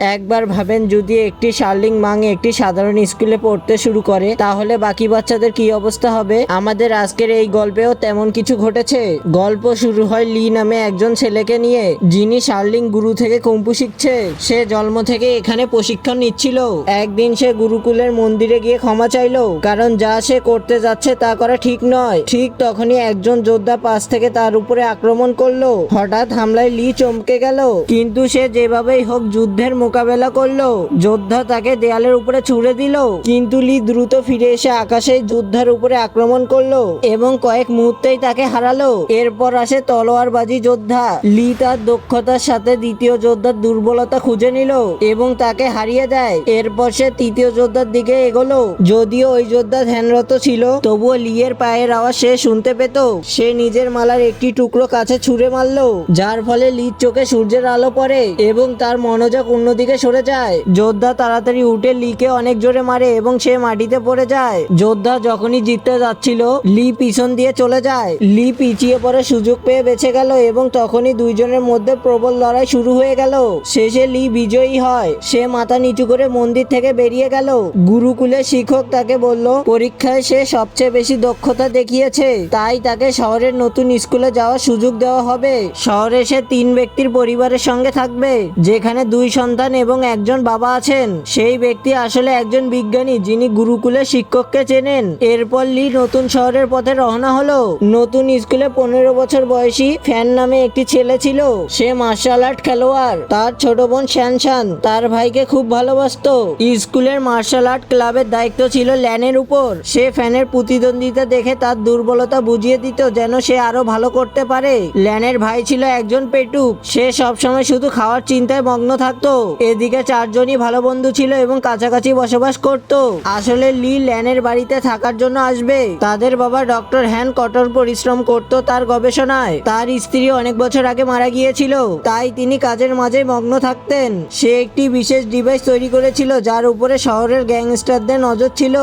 একবার ভাবেন যদি একটি শার্লিং মাং একটি সাধারণ স্কুলে পড়তে শুরু করে, তাহলে বাকি বাচ্চাদের কি অবস্থা হবে? আমাদের আজকের এই গল্পেও তেমন কিছু ঘটেছে। গল্প শুরু হয় লি নামে একজন ছেলেকে নিয়ে, যিনি শার্লিং গুরু থেকে কম্পু শিখছে। সে জন্ম থেকে এখানে প্রশিক্ষণ নিচ্ছিল। একদিন সে গুরুকুলের মন্দিরে গিয়ে ক্ষমা চাইলো, কারণ যা সে করতে যাচ্ছে তা করা ঠিক নয়। ঠিক তখনই একজন যোদ্ধা পাশ থেকে তার উপরে আক্রমণ করল। হঠাৎ হামলায় লি চমকে গেল। কিন্তু সে যেভাবেই হোক যুদ্ধের মোকাবেলা করল। যোদ্ধা তাকে দেয়ালের উপরে ছুড়ে দিল। কিন্তু লি দ্রুত ফিরে এসে আকাশে যোদ্ধার উপরে আক্রমণ করল এবং কয়েক মুহূর্তেই তাকে হারালো। এরপর আসে তলোয়ারবাজি যোদ্ধা। লি তার দক্ষতার সাথে দ্বিতীয় যোদ্ধার দুর্বলতা খুঁজে নিল এবং তাকে হারিয়ে দেয়। এরপর সে তৃতীয় যোদ্ধার দিকে এগোলো। যদিও ওই যোদ্ধা ধ্যানরত ছিল, তবুও লিয়ের পায়ের আওয়াজ সে শুনতে পেত। সে নিজের মালার একটি টুকরো কাছে ছুঁড়ে মারলো, যার ফলে লির চোখে সূর্যের আলো পড়ে এবং তার মনোযোগ অন্যদিকে সরে যায়। যোদ্ধা তাড়াতাড়ি উঠে লিকে অনেক জোরে মারে এবং সে মাটিতে পড়ে যায়। যোদ্ধা যখনই জিততে যাচ্ছিল, লি পিছন দিয়ে চলে যায়। লি পিছিয়ে পড়ে সুযোগ পেয়ে বেঁচে গেল এবং তখনই দুইজনের মধ্যে প্রবল লড়াই শুরু হয়ে গেল। শেষে লি বিজয়ী হয়। সে মাথা নিচু করে মন্দির থেকে বেরিয়ে গেল। গুরুকুলের শিক্ষক তাকে বলল, পরীক্ষায় সে সবচেয়ে বেশি দক্ষতা দেখিয়েছে। তাই তাকে শহরের নতুন স্কুলে যাওয়ার সুযোগ দেওয়া হবে। শহরে সে তিন ব্যক্তির পরিবারের সঙ্গে থাকবে, যেখানে দুই সন্তান এবং একজন বাবা আছেন। সেই ব্যক্তি আসলে একজন বিজ্ঞানী যিনি গুরুকুলের শিক্ষককে চেনেন। এরপর লি নতুন শহরের পথে রওনা হলো। নতুন স্কুলে পনেরো বছর বয়সী ফ্যান নামে একটি ছেলে ছিল। সে মার্শাল আর্ট খেলোয়াড়। তার ছোট বোন শ্যানশান তার ভাইকে খুব ভালোবাসতো। স্কুলের মার্শাল আর্ট ক্লাবের দায়িত্ব ছিল ল্যানের উপর। সে ফ্যানের প্রতিদ্বন্দ্বিতা দেখে তার দুর্বলতা বুঝিয়ে দিত যেন সে আরও ভালো করতে পারে। ল্যানের ভাই ছিল একজন পেটুক। সে সবসময় শুধু খাওয়ার চিন্তায় মগ্ন থাকতো। এদিকে চারজনই ভালো বন্ধু ছিল এবং কাছাকাছি বসবাস করত। আসলে লি ল্যানের বাড়িতে থাকার জন্য আসবে। তাদের বাবা ডক্টর হ্যান কঠোর পরিশ্রম করত তার গবেষণায়। তার স্ত্রী অনেক বছর আগে মারা গিয়েছিল, তাই তিনি কাজের মাঝে মগ্ন থাকতেন। সে একটি বিশেষ ডিভাইস তৈরি করেছিল, যার উপরে শহরের গ্যাংস্টারদের নজর ছিল।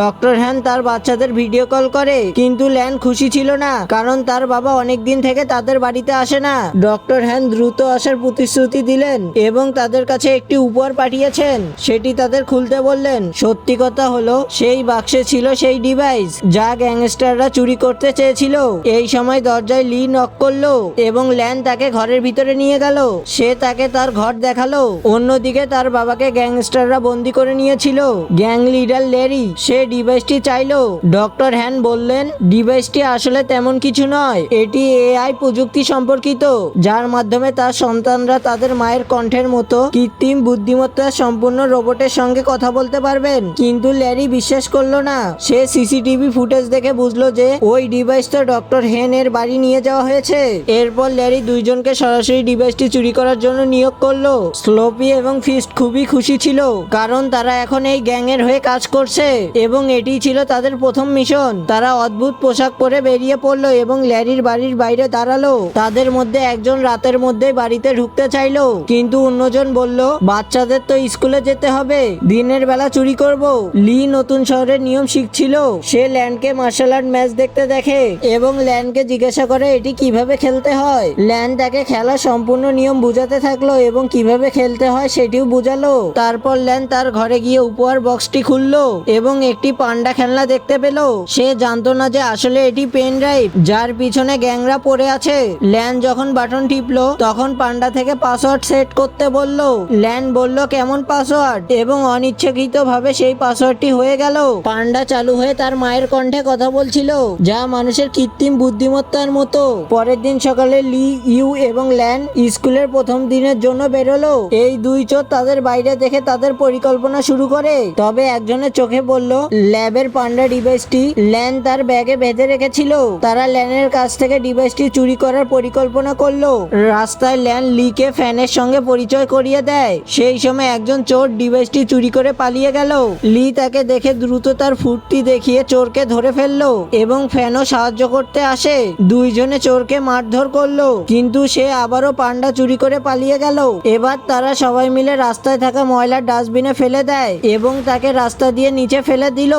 ডক্টর হ্যান তার বাচ্চাদের ভিডিও কল করে, কিন্তু ল্যান খুশি ছিল না, কারণ তার বাবা অনেক দিন থেকে তাদের বাড়িতে আসে না। ডক্টর হ্যান দ্রুত আসার প্রতিশ্রুতি দিলেন এবং তাদের কাছে একটি উপহার পাঠিয়েছেন, সেটি তাদের খুলতে বললেন, সত্যি কথা হলো, সেই বাক্সে ছিল সেই ডিভাইস যা গ্যাংস্টাররা চুরি করতে চেয়েছিল। এই সময় দরজায় লি নক করল এবং ল্যান তাকে ঘরের ভিতরে নিয়ে গেল। সে তাকে তার ঘর দেখাল। অন্যদিকে তার বাবাকে গ্যাংস্টাররা বন্দি করে নিয়েছিল। গ্যাং লিডার লেরি, সে ডিভাইসটি চাইলো। ডক্টর হ্যান বললেন, ডিভাইসটি আসলে তেমন কিছু নয়। এটি এআই প্রযুক্তি সম্পর্কিত, যার মাধ্যমে তার সন্তানরা তাদের মায়ের কণ্ঠের মতো কৃত্রিম বুদ্ধিমত্তা সম্পূর্ণ রোবটের সঙ্গে কথা বলতে পারবেন। কিন্তু ল্যারি বিশ্বাস করল না। সে সিসিটিভি ফুটেজ দেখে বুঝলো যে ওই ডিভাইস তো ডক্টর হেন এর বাড়ি নিয়ে যাওয়া হয়েছে। এরপর ল্যারি দুইজনকে সরাসরি ডিভাইসটি চুরি করার জন্য নিয়োগ করল। স্লোপি এবং ফিস্ট খুবই খুশি ছিল, কারণ তারা এখন এই গ্যাংয়ের হয়ে কাজ করছে। এবং এটি ছিল তাদের প্রথম মিশন। তারা অদ্ভুত পোশাক পরে বেরিয়ে পড়ল এবং ল্যারির বাড়ির বাইরে দাঁড়াল। তাদের মধ্যে একজন রাতের মধ্যে বাড়িতে ঢুকতে চাইলো। কিন্তু অন্যজন বলল বাচ্চাদের তো স্কুলে যেতে হবে। দিনের বেলা চুরি করব। লি নতুন শহরের নিয়ম শিখছিল। সে ল্যান্ডকে মার্শাল আর্ট ম্যাচ দেখতে দেখে এবং ল্যান্ডকে জিজ্ঞাসা করে, এটি কীভাবে খেলতে হয়? ল্যান্ড তাকে খেলা সম্পূর্ণ নিয়ম বুঝাতে থাকল এবং কীভাবে খেলতে হয় সেটিও বুঝালো। তারপর ল্যান্ড তার ঘরে গিয়ে উপহার বক্সটি খুললো এবং একটি পান্ডা খেলনা দেখতে পেল। সে জানতো না যে আসলে এটি পেন ড্রাইভ, যার পিছনে গ্যাংরা পড়ে আছে। ল্যান্ড যখন বাটন টিপলো, তখন পান্ডা থেকে পাসওয়ার্ড সেট করতে বলল। ল্যান্ড বলল, কেমন পাসওয়ার্ড এবং অনিচ্ছাকৃতভাবে সেই পাসওয়ার্ডটি হয়ে গেল। পান্ডা চালু হয়ে তার মায়ের কণ্ঠে কথা বলছিল, যা মানুষের কৃত্রিম বুদ্ধিমত্তার মতো। পরের দিন সকালে লি ইউ এবং ল্যান স্কুলের প্রথম দিনের জন্য বেরোলো। এই দুই চোর তাদের বাইরে দেখে তাদের পরিকল্পনা শুরু করে। তবে একজনের চোখে বলল ল্যাবের পান্ডা ডিভাইসটি। ল্যান তার ব্যাগে বেঁধে রেখেছিল। তারা ল্যানের কাছ থেকে ডিভাইসটি চুরি করার পরিকল্পনা করল। রাস্তায় ল্যান লিকে ফ্যানের সঙ্গে পরিচয় করিয়ে দেয়। সেই সময় একজন চোর ডিভাইসটি চুরি করে পালিয়ে গেল। লি তাকে দেখে দ্রুত তার ফুটটি দেখিয়ে চোরকে ধরে ফেলল এবং ফ্যানও সাহায্য করতে আসে। দুইজনে চোরকে মারধর করল, কিন্তু সে আবারও পান্ডা চুরি করে পালিয়ে গেল। এবার তারা সবাই মিলে রাস্তায় থাকা ময়লার ডাস্টবিনে ফেলে দেয় এবং তাকে রাস্তা দিয়ে নিচে ফেলে দিল।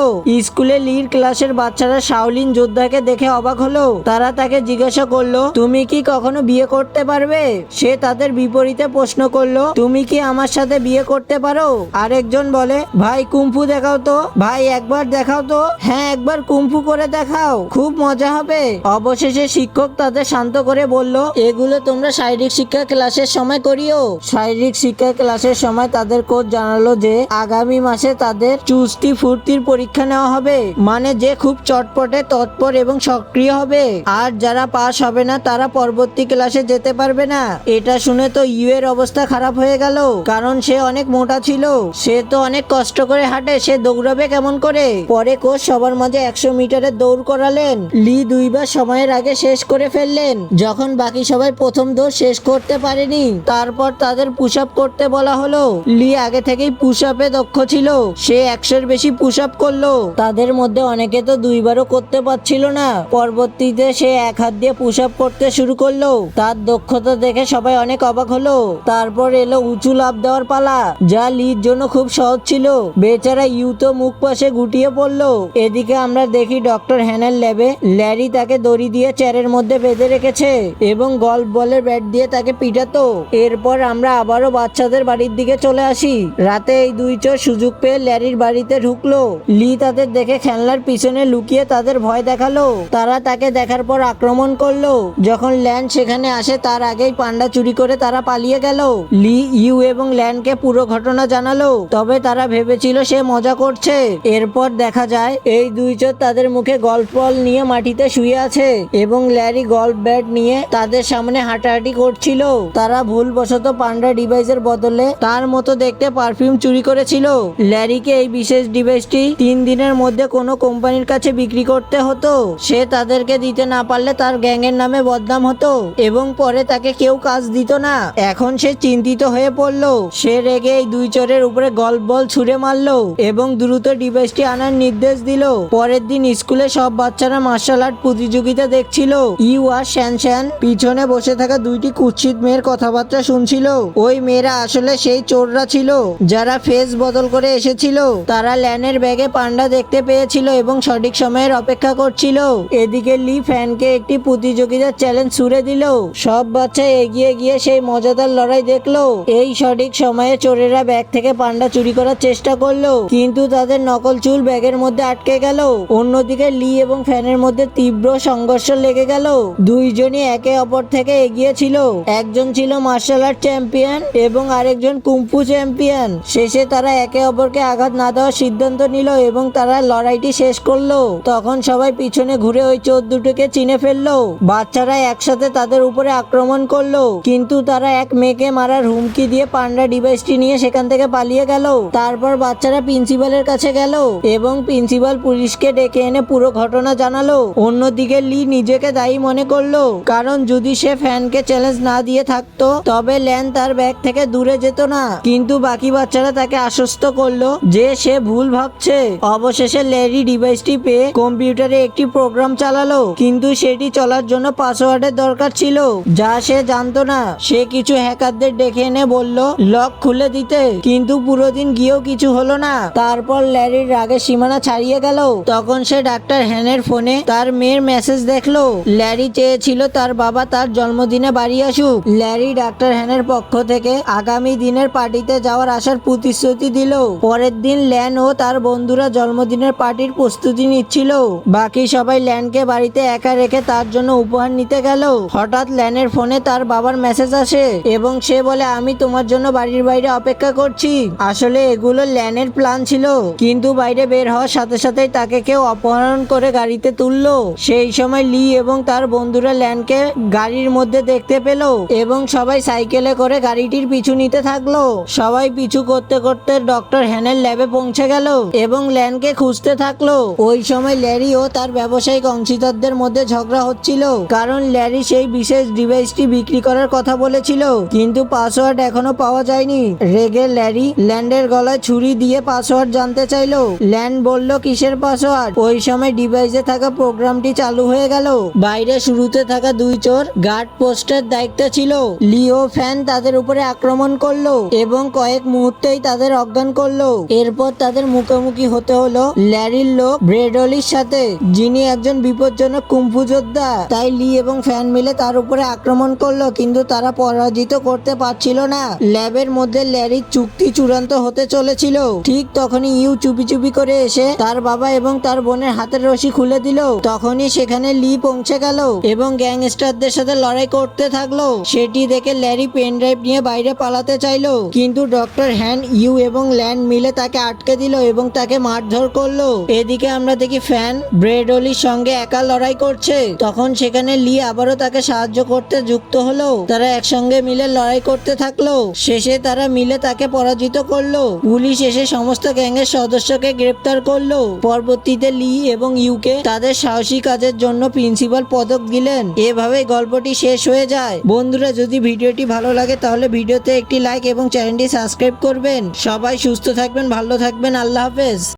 স্কুলে লির ক্লাসের বাচ্চারা শাওলিন যোদ্ধাকে দেখে অবাক হলো। তারা তাকে জিজ্ঞাসা করল, তুমি কি কখনো বিয়ে করতে পারবে? সে তাদের বিপরীতে প্রশ্ন করল, তুমি কি আমার সাথে বিয়ে করতে পারো? আরেকজন বলে, ভাই, কুম্ফু দেখাও তো। ভাই, একবার দেখাও তো। হ্যাঁ একবার কুম্ফু করে দেখাও। খুব মজা হবে। অবশেষে শিক্ষক তাদের শান্ত করে বলল, এগুলো তোমরা শারীরিক শিক্ষা ক্লাসের সময় করিও। শারীরিক শিক্ষা ক্লাসের সময় তাদের কোচ জানালো যে, আগামী মাসে তাদের চুস্তি ফুর্তির পরীক্ষা নেওয়া হবে। মানে যে খুব চটপটে, তৎপর এবং সক্রিয় হবে। আর যারা পাস হবে না, তারা পরবর্তী ক্লাসে যেতে পারবে না। এটা শুনে তো ইউ এর অবস্থা খারাপ হয়ে গেল। কারণ সে অনেক মোটা ছিল। সে তো অনেক কষ্ট করে হাঁটে, সে দৌড়াবে কেমন করে? পরে কোচ সবার মাঝে একশো মিটারের দৌড় করালেন। লি দুইবার সময়ের আগে শেষ করে ফেললেন। যখন বাকি সবাই প্রথম দৌড় শেষ করতে পারেনি, তারপর তাদের পুশ আপ করতে বলা হলো। লি আগে থেকেই পুশ আপে দক্ষ ছিল। সে একশোর বেশি পুশ আপ করল। তাদের মধ্যে অনেকে তো দুইবারও করতে পারছিল না। পরবর্তীতে সে এক হাত দিয়ে পুশ আপ করতে শুরু করল। তার দক্ষতা দেখে সবাই অনেক অবাক হলো। তারপর এলো উঁচু লাভ দেওয়ার পালা। যা লির জন্য খুব সহজ ছিল। বেচারা ইউ তো মুখ পাশে গুটিয়ে পড়ল। এদিকে আমরা দেখি ডক্টর হ্যানের ল্যাবে ল্যারি তাকে দড়ি দিয়ে চেয়ারের মধ্যে বেঁধে রেখেছে এবং গল্ফ বলের ব্যাট দিয়ে তাকে পিটাতো। এরপর আমরা আবারও বাচ্চাদের বাড়ির দিকে চলে আসি। রাতে এই দুই চোর সুযোগ পেয়ে ল্যারির বাড়িতে ঢুকলো। লি তাদের দেখে খেলনার পিছনে লুকিয়ে তাদের ভয় দেখাল। তারা তাকে দেখার পর আক্রমণ করল। যখন ল্যান্ড সেখানে আসে, তার আগেই পান্ডা চুরি করে তারা পালিয়ে গেল। লি, ইউ এবং ল্যান্ডকে পুরো ঘটনা জানালো, তবে তারা ভেবেছিল সে মজা করছে। এরপর দেখা যায়, এই দুই চোর তাদের মুখে গল্ফ বল নিয়ে মাটিতে শুয়ে আছে এবং ল্যারি গল্ফ ব্যাট নিয়ে তাদের সামনে হাঁটাহাঁটি করছিল। তারা ভুলবশত পান্ডা ডিভাইসের বদলে তার মতো দেখতে পারফিউম চুরি করেছিল। ল্যারিকে এই বিশেষ ডিভাইসটি তিন দিনের মধ্যে কোনো কোম্পানির কাছে বিক্রি করতে হতো। সে তাদেরকে দিতে না পারলে তার গ্যাংয়ের নামে বদনাম হতো এবং পরে তাকে কেউ কাজ দিত না। এখন সে চিন্তিত হয়ে পড়ল। সে রেগে দুই চোরের উপরে গল্ফ বল ছুঁড়ে মারলো এবং দ্রুত ডিভাইসটি আনার নির্দেশ দিল। পরের দিন স্কুলে সব বাচ্চারা মার্শাল আর্ট প্রতিযোগিতা দেখছিল। ইউ আর শ্যান শ্যান পিছনে বসে থাকা দুইটি কুৎসিত মেয়ের কথাবার্তা শুনছিল। ওই মেয়েরা আসলে সেই চোররা ছিল, যারা ফেস বদল করে এসেছিল। তারা ল্যানের ব্যাগে পান্ডা দেখতে পেয়েছিল এবং সঠিক সময়ের অপেক্ষা করছিল। এদিকে লি ফ্যানকে একটি প্রতিযোগিতার চ্যালেঞ্জ ছুড়ে দিল। সব বাচ্চা এগিয়ে গিয়ে সেই মজাদার লড়াই দেখল। এই সঠিক সময়ে চোরেরা ব্যাগ থেকে পান্ডা চুরি করার চেষ্টা করল, কিন্তু তাদের নকল চুল ব্যাগের মধ্যে আটকে গেল। অন্যদিকে লি এবং ফ্যানের মধ্যে তীব্র সংঘর্ষ লেগে গেল। দুইজনই একে অপর থেকে এগিয়ে ছিল। একজন ছিল মার্শাল আর্ট চ্যাম্পিয়ন এবং আরেকজন কুম্ফু চ্যাম্পিয়ন শেষে তারা একে অপরকে আঘাত না দেওয়ার সিদ্ধান্ত নিল এবং তারা লড়াইটি শেষ করল। তখন সবাই পিছনে ঘুরে ওই চোর দুটোকে চিনে ফেলল। বাচ্চারা একসাথে তাদের উপরে আক্রমণ করল, কিন্তু তারা এক মেয়েকে মারার হুমকি দিয়ে পান্ডা ডিভাইসটি নিয়ে সেখান থেকে পালিয়ে গেল। তারপর বাচ্চারা প্রিন্সিপালের কাছে গেল এবং প্রিন্সিপাল পুলিশকে ডেকে এনে পুরো ঘটনা জানালো। অন্যদিকে লি নিজেকে দায়ী মনে করল, কারণ যদি সে ফ্যানকে চ্যালেঞ্জ না দিয়ে থাকতো, তবে ল্যান তার ব্যাগ থেকে দূরে যেত না। কিন্তু বাকি বাচ্চারা তাকে আশ্বস্ত করল যে সে ভুল ভাবছে। অবশেষে ল্যারি ডিভাইসটি পেয়ে কম্পিউটারে একটি প্রোগ্রাম চালালো, কিন্তু সেটি চলার জন্য পাসওয়ার্ডের দরকার ছিল, যা সে জানতো না। সে কিছু হ্যাকারদের ডেকে এনে বলল, লক খুলে দিতে। কিন্তু পুরো দিন গিয়েও কিছু হলো না। তারপর ল্যারির রাগের সীমানা ছাড়িয়ে গেল। তখন সে ডাক্তার হ্যানের ফোনে তার মেয়ের মেসেজ দেখল। ল্যারি চেয়েছিল তার বাবা তার জন্মদিনে বাড়ি আসুক। ল্যারি ডাক্তার হ্যানের পক্ষ থেকে আগামী দিনের পার্টিতে যাওয়ার আসার প্রতিশ্রুতি দিল। পরের দিন ল্যান ও তার বন্ধুরা জন্মদিনের পার্টির প্রস্তুতি নিচ্ছিল। বাকি সবাই ল্যানকে বাড়িতে একা রেখে তার জন্য উপহার নিতে গেল। হঠাৎ ল্যানের ফোনে তার বাবার মেসেজ আসে এবং সে বলে, আমি তোমার জন্য বাড়ির বাইরে অপেক্ষা করছি। আসলে এগুলো ল্যানের প্ল্যান ছিল, কিন্তু বাইরে বের হওয়ার সাথে সাথেই তাকে কেউ অপহরণ করে গাড়িতে তুললো। সেই সময় লি এবং তার বন্ধুরা ল্যানকে গাড়ির মধ্যে দেখতে পেল এবং সবাই সাইকেলে করে গাড়িটির পিছু নিতে থাকল। সবাই পিছু করতে করতে ডক্টর হ্যানের ল্যাবে পৌঁছে গেল এবং ল্যানকে খুঁজতে থাকল। ওই সময় ল্যারি ও তার ব্যবসায়িক অংশীদারদের মধ্যে ঝগড়া হচ্ছিল, কারণ ল্যারি সেই বিশেষ ডিভাইসটি বিক্রি করার কথা বলেছিল, কিন্তু পাসওয়ার্ড এখনও পাওয়া যায়নি। রেগে ল্যারি ল্যান্ডের গলায় ছুরি দিয়ে পাসওয়ার্ড জানতে চাইলো। ল্যান্ড বলল, কিসের পাসওয়ার্ড? ওই সময় ডিভাইসে থাকা প্রোগ্রামটি চালু হয়ে গেল। বাইরে শুরুতে থাকা দুই চোর গার্ড পোস্টের দায়িত্ব ছিল। লিও ফ্যান তাদের উপরে আক্রমণ করল এবং কয়েক মুহূর্তেই তাদের অজ্ঞান করল। এরপর তাদের মুখোমুখি হতে হলো ল্যারির লোক ব্রেডলির সাথে, যিনি একজন বিপজ্জনক কুম্ফু যোদ্ধা। তাই লি এবং ফ্যান মিলে তার উপরে আক্রমণ করল, কিন্তু তারা পরাজিত করতে পারছিল না। ল্যাবের মধ্যে ল্যারির চুক্তি চূড়ান্ত হতে চলেছিল। ঠিক তখনই ইউ চুপি চুপি করে এসে তার বাবা এবং তার বোনের হাতের রশি খুলে দিল। তখনই সেখানে লি পৌঁছে গেল এবং গ্যাংস্টারদের সাথে লড়াই করতে থাকল। সেটি দেখে ল্যারি পেন ড্রাইভ নিয়ে বাইরে পালাতে চাইলো। কিন্তু ডক্টর হ্যান, ইউ এবং ল্যান্ড মিলে তাকে আটকে দিল এবং তাকে মারধর করল। এদিকে আমরা দেখি ফ্যান ব্রেডলির সঙ্গে একা লড়াই করছে। তখন সেখানে লি আবারও তাকে সাহায্য করতে যুক্ত হলো। তারা একসঙ্গে মিলে লড়াই করতে থাকল। শেষে তারা মিলে তাকে পরাজিত করল। পুলিশ এসে সমস্ত গ্যাংয়ের সদস্যকে গ্রেপ্তার করল। পরবর্তীতে লি এবং ইউকে তাদের সাহসী কাজের জন্য প্রিন্সিপাল পদক দিলেন। এভাবে গল্পটি শেষ হয়ে যায়। বন্ধুরা, যদি ভিডিওটি ভালো লাগে তাহলে ভিডিওতে একটি লাইক এবং চ্যানেলটি সাবস্ক্রাইব করবেন। সবাই সুস্থ থাকবেন, ভালো থাকবেন। আল্লাহ হাফেজ।